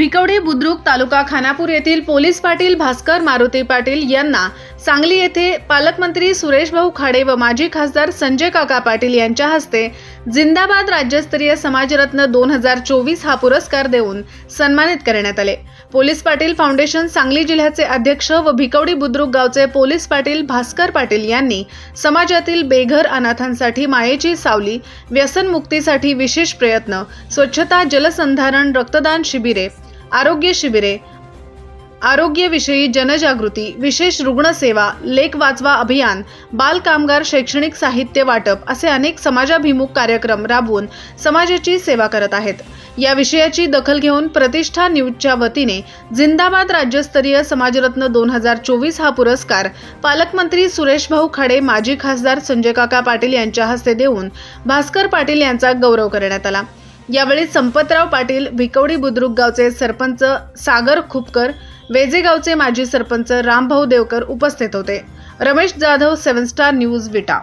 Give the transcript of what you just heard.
Bhikawadi Budruk तालुका खानापूर येथील police Patil Bhaskar Maruti Patil यांना सांगली येथे पालकमंत्री सुरेश भाऊ खाडे व माजी खासदार संजय काका पाटील यांच्या हस्ते जिंदाबाद राज्यस्तरीय समाजरत्न दोन हजार चोवीस हा पुरस्कार देऊन सन्मानित करण्यात आले. पोलीस पाटील फाउंडेशन सांगली जिल्ह्याचे अध्यक्ष व भिकवडी बुद्रुक गावचे पोलीस पाटील भास्कर पाटील यांनी समाजातील बेघर अनाथांसाठी मायेची सावली व्यसनमुक्तीसाठी विशेष प्रयत्न स्वच्छता जलसंधारण रक्तदान शिबिरे आरोग्य शिबिरे. आरोग्यविषयी जनजागृती विशेष रुग्णसेवा लेख वाचवा अभियान बालकामगार शैक्षणिक साहित्य वाटप असे अनेक समाजाभिमुख कार्यक्रम राबवून समाजाची सेवा करत आहेत. या विषयाची दखल घेऊन प्रतिष्ठा न्यूजच्या वतीने जिंदाबाद राज्यस्तरीय समाजरत्न दोन हजार चोवीस हा पुरस्कार पालकमंत्री सुरेश भाऊ खाडे माजी खासदार संजय काका पाटील यांच्या हस्ते देऊन भास्कर पाटील यांचा गौरव करण्यात आला. यावेळी संपतराव पाटील भिकवडी बुद्रुक गावचे सरपंच सागर खुपकर वेजेगावचे माजी सरपंच रामभाऊ देवकर उपस्थित होते. Ramesh Jadhav seven star news Vita.